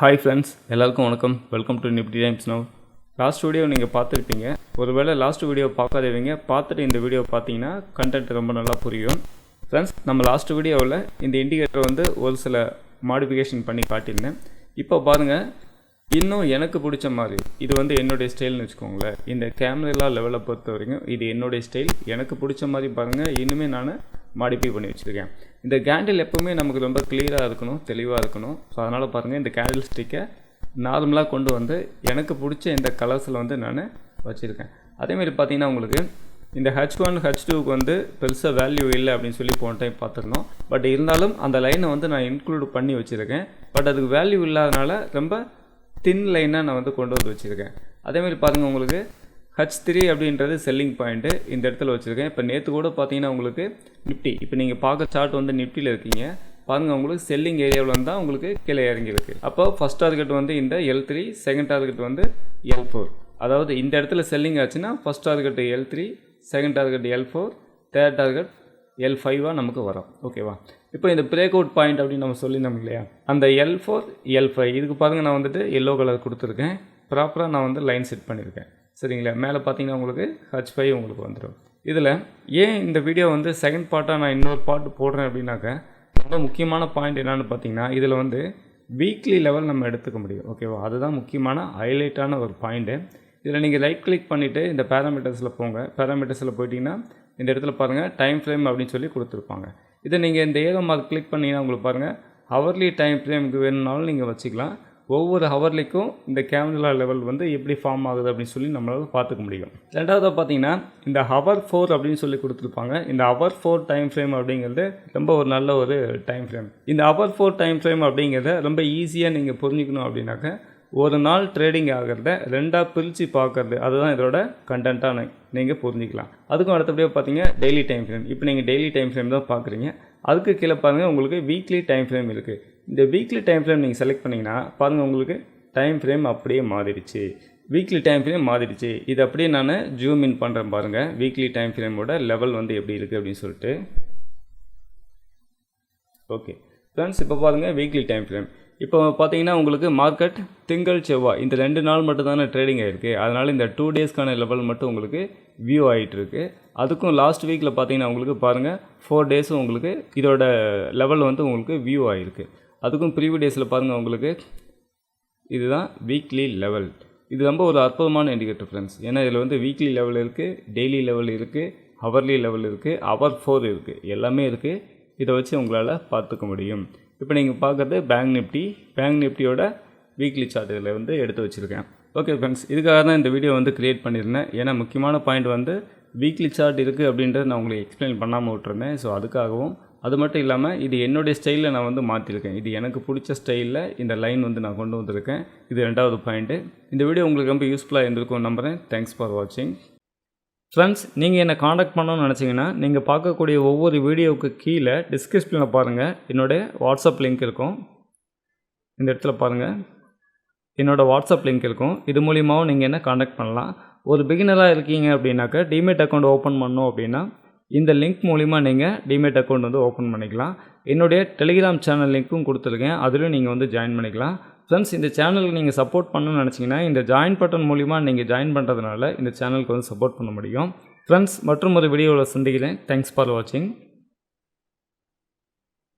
Hi friends எல்லாருக்கும் வணக்கம். Welcome to Nifty times no last video நீங்கள் பார்த்துருப்பீங்க ஒருவேளை லாஸ்ட் வீடியோ பார்க்காதவங்க பார்த்துட்டு இந்த வீடியோ பார்த்தீங்கன்னா கண்டென்ட் ரொம்ப நல்லா புரியும். ஃப்ரெண்ட்ஸ் நம்ம லாஸ்ட் வீடியோவில் இந்த இண்டிகேட்டர் வந்து ஒரு சில மாடிஃபிகேஷன் பண்ணி காட்டியிருந்தேன். இப்போ பாருங்கள் இன்னும் எனக்கு பிடிச்ச மாதிரி இது வந்து என்னுடைய ஸ்டைல்னு வச்சுக்கோங்களேன். இந்த கேமரா லெவலை பொறுத்த வரைக்கும் இது என்னுடைய ஸ்டைல் எனக்கு பிடிச்ச மாதிரி பாருங்கள் இன்னுமே நான் மாடிஃபை பண்ணி வச்சுருக்கேன். இந்த கேண்டில் எப்போவுமே நமக்கு ரொம்ப கிளியராக இருக்கணும் தெளிவாக இருக்கணும். ஸோ அதனால் பாருங்கள் இந்த கேண்டில் ஸ்டிக்கை நார்மலாக கொண்டு வந்து எனக்கு பிடிச்ச இந்த கலர்ஸில் வந்து நான் வச்சுருக்கேன். அதேமாதிரி பார்த்தீங்கன்னா உங்களுக்கு இந்த ஹச் ஒன் ஹச் டூக்கு வந்து பெருசாக வேல்யூ இல்லை அப்படின்னு சொல்லி போன டைம் பார்த்துருந்தோம் பட் இருந்தாலும் அந்த லைனை வந்து நான் இன்க்ளூட் பண்ணி வச்சுருக்கேன். பட் அதுக்கு வேல்யூ இல்லாதனால ரொம்ப தின் லைனாக நான் வந்து கொண்டு வந்து வச்சுருக்கேன். அதேமாதிரி பாருங்கள் உங்களுக்கு ஹச் த்ரீ அப்படின்றது செல்லிங் பாயிண்ட்டு இந்த இடத்துல வச்சுருக்கேன். இப்போ நேற்று கூட பார்த்தீங்கன்னா உங்களுக்கு நிஃப்டி இப்போ நீங்கள் பார்க்க சார்ட் வந்து நிஃப்டியில் இருக்கீங்க. பாருங்கள் உங்களுக்கு செல்லிங் ஏரியாவில் இருந்தால் உங்களுக்கு கீழே இறங்கியிருக்கு அப்போ ஃபஸ்ட் டார்கெட் வந்து இந்த எல் த்ரீ செகண்ட் டார்கெட் வந்து எல் ஃபோர் அதாவது இந்த இடத்துல செல்லிங் ஆச்சுன்னா first target L three second target L four third target L ஃபைவாக நமக்கு வரும். ஓகேவா இப்போ இந்த பிரேக் அவுட் பாயிண்ட் அப்படின்னு நம்ம சொல்லியிருந்தோம் இல்லையா? அந்த எல் ஃபோர் எல் ஃபைவ் இதுக்கு பாருங்கள் நான் வந்துட்டு எல்லோ கலர் கொடுத்துருக்கேன். ப்ராப்பராக நான் வந்து லைன் செட் பண்ணியிருக்கேன். சரிங்களா? மேலே பார்த்தீங்கன்னா உங்களுக்கு ஹச் ஃபைவ் உங்களுக்கு வந்துடும் இதில் ஏன் இந்த வீடியோ வந்து செகண்ட் பார்ட்டாக நான் இன்னொரு பார்ட் போடுறேன் அப்படின்னாக்க ரொம்ப முக்கியமான பாயிண்ட் என்னென்னு பார்த்தீங்கன்னா இதில் வந்து வீக்லி லெவல் நம்ம எடுத்துக்க முடியும். ஓகேவா அதுதான் முக்கியமான ஹைலைட்டான ஒரு பாயிண்ட்டு இதில் நீங்கள் ரைட் கிளிக் பண்ணிவிட்டு இந்த பேராமீட்டர்ஸில் போங்க. பேராமீட்டர்ஸில் போயிட்டீங்கன்னா இந்த இடத்துல பாருங்கள் டைம் ஃப்ரேம் அப்படின்னு சொல்லி கொடுத்துருப்பாங்க. இதை நீங்கள் இந்த ஏதோ மார்க் கிளிக் பண்ணிங்கன்னா உங்களுக்கு பாருங்கள் ஹவர்லி டைம் ஃப்ரேமுக்கு வேணும்னாலும் நீங்கள் வச்சுக்கலாம். ஒவ்வொரு ஹவர்லிக்கும் இந்த கேமரா லெவல் வந்து எப்படி ஃபார்ம் ஆகுது அப்படின்னு சொல்லி நம்மளால் பார்த்துக்க முடியும். ரெண்டாவதாக பார்த்தீங்கன்னா இந்த ஹவர் ஃபோர் அப்படின்னு சொல்லி கொடுத்துருப்பாங்க. இந்த ஹவர் ஃபோர் டைம் ஃப்ரேம் அப்படிங்கிறது ரொம்ப ஒரு நல்ல ஒரு டைம் ஃப்ரேம் இந்த ஹவர் ஃபோர் டைம் ஃப்ரேம் அப்படிங்கிறத ரொம்ப ஈஸியாக நீங்கள் புரிஞ்சுக்கணும் அப்படின்னாக்க ஒரு நாள் ட்ரேடிங் ஆகிறத ரெண்டாக பிரித்து பார்க்கறது அதுதான் இதோட கண்டென்ட்டாக நீங்கள் புரிஞ்சிக்கலாம். அதுக்கும் அடுத்தபடியாக பார்த்தீங்கன்னா டெய்லி டைம் ஃப்ரேம் இப்போ நீங்கள் டெய்லி டைம் ஃப்ரேம் தான் பார்க்குறீங்க. அதுக்கு கீழே பாருங்கள் உங்களுக்கு வீக்லி டைம் ஃப்ரேம் இருக்குது இந்த வீக்லி டைம் ஃப்ரேம் நீங்கள் செலக்ட் பண்ணிங்கன்னா பாருங்கள் உங்களுக்கு டைம் ஃப்ரேம் அப்படியே மாறிடுச்சு. வீக்லி டைம் ஃப்ரேம் மாறிடுச்சு. இது அப்படியே நான் ஜூம் இன் பண்ணுறேன் பாருங்கள் வீக்லி டைம் ஃப்ரேமோட லெவல் வந்து எப்படி இருக்குது அப்படின்னு சொல்லிட்டு. ஓகே ஃப்ரெண்ட்ஸ் இப்போ பாருங்கள் வீக்லி டைம் ஃப்ரேம் இப்போ பார்த்தீங்கன்னா உங்களுக்கு மார்க்கெட் திங்கள் செவ்வாய் இந்த ரெண்டு நாள் மட்டும் தானே ட்ரேடிங் ஆகிருக்கு அதனால் இந்த டூ டேஸ்க்கான லெவல் மட்டும் உங்களுக்கு வியூ ஆகிட்டுருக்கு அதுக்கும் லாஸ்ட் வீக்கில் பார்த்தீங்கன்னா உங்களுக்கு பாருங்கள் ஃபோர் டேஸும் உங்களுக்கு இதோட லெவல் வந்து உங்களுக்கு வியூ ஆகிருக்கு அதுக்கும் ப்ரீவியூ டேஸில் பாருங்கள் உங்களுக்கு. இதுதான் வீக்லி லெவல் இது ரொம்ப ஒரு அற்புதமான இண்டிகேட்டர் ஃப்ரெண்ட்ஸ் ஏன்னா இதில் வந்து வீக்லி லெவல் இருக்குது டெய்லி லெவல் இருக்குது ஹவர்லி லெவல் இருக்குது ஹவர் ஃபோர் இருக்குது எல்லாமே இருக்குது இதை வச்சு உங்களால் பார்த்துக்க முடியும். இப்போ நீங்கள் பார்க்குறது பேங்க் நிஃப்டி பேங்க் நிஃப்டியோட வீக்லி சார்ட் இதில் வந்து எடுத்து வச்சுருக்கேன். ஓகே ஃப்ரெண்ட்ஸ் இதுக்காக தான் இந்த வீடியோ வந்து க்ரியேட் பண்ணியிருந்தேன். ஏன்னா முக்கியமான பாயிண்ட் வந்து வீக்லி சார்ட் இருக்குது அப்படின்றத நான் உங்களுக்கு எக்ஸ்பிளைன் பண்ணாமல் விட்டுருந்தேன். ஸோ அதுக்காகவும் அது மட்டும் இல்லாமல் இது என்னுடைய ஸ்டைலில் நான் வந்து மாற்றிருக்கேன் இது எனக்கு பிடிச்ச ஸ்டைலில் இந்த லைன் வந்து நான் கொண்டு வந்திருக்கேன். இது ரெண்டாவது பாயிண்ட்டு இந்த வீடியோ உங்களுக்கு ரொம்ப யூஸ்ஃபுல்லாக இருந்திருக்கும் நம்புகிறேன் தேங்க்ஸ் ஃபார் வாட்சிங் ஃப்ரெண்ட்ஸ் நீங்கள் என்னை காண்டாக்ட் பண்ணணும்னு நினச்சிங்கன்னா நீங்கள் பார்க்கக்கூடிய ஒவ்வொரு வீடியோவுக்கு கீழே டிஸ்கிரிப்ஷனில் பாருங்கள் என்னுடைய வாட்ஸ்அப் லிங்க் இருக்கும். இந்த இடத்துல பாருங்கள் என்னோடய வாட்ஸ்அப் லிங்க் இருக்கும். இது மூலியமாகவும் நீங்கள் என்ன காண்டாக்ட் பண்ணலாம். ஒரு பிகினராக இருக்கீங்க அப்படின்னாக்கா டிமேட் அக்கௌண்ட் ஓப்பன் பண்ணோம் அப்படின்னா இந்த லிங்க் மூலிமா நீங்கள் டிமேட் அக்கௌண்ட் வந்து ஓப்பன் பண்ணிக்கலாம். என்னுடைய டெலிகிராம் சேனல் லிங்க்கும் கொடுத்துருக்கேன். அதிலும் நீங்கள் வந்து ஜாயின் பண்ணிக்கலாம். ஃப்ரெண்ட்ஸ் இந்த சேனலுக்கு நீங்கள் சப்போர்ட் பண்ணணும்னு நினச்சிங்கன்னா இந்த ஜாயின் பட்டன் மூலிமா நீங்கள் ஜாயின் பண்ணுறதுனால இந்த சேனலுக்கு வந்து சப்போர்ட் பண்ண முடியும். ஃப்ரெண்ட்ஸ் மற்றும் ஒரு வீடியோவில் சந்திக்கிறேன். தேங்க்ஸ் ஃபார் வாட்சிங்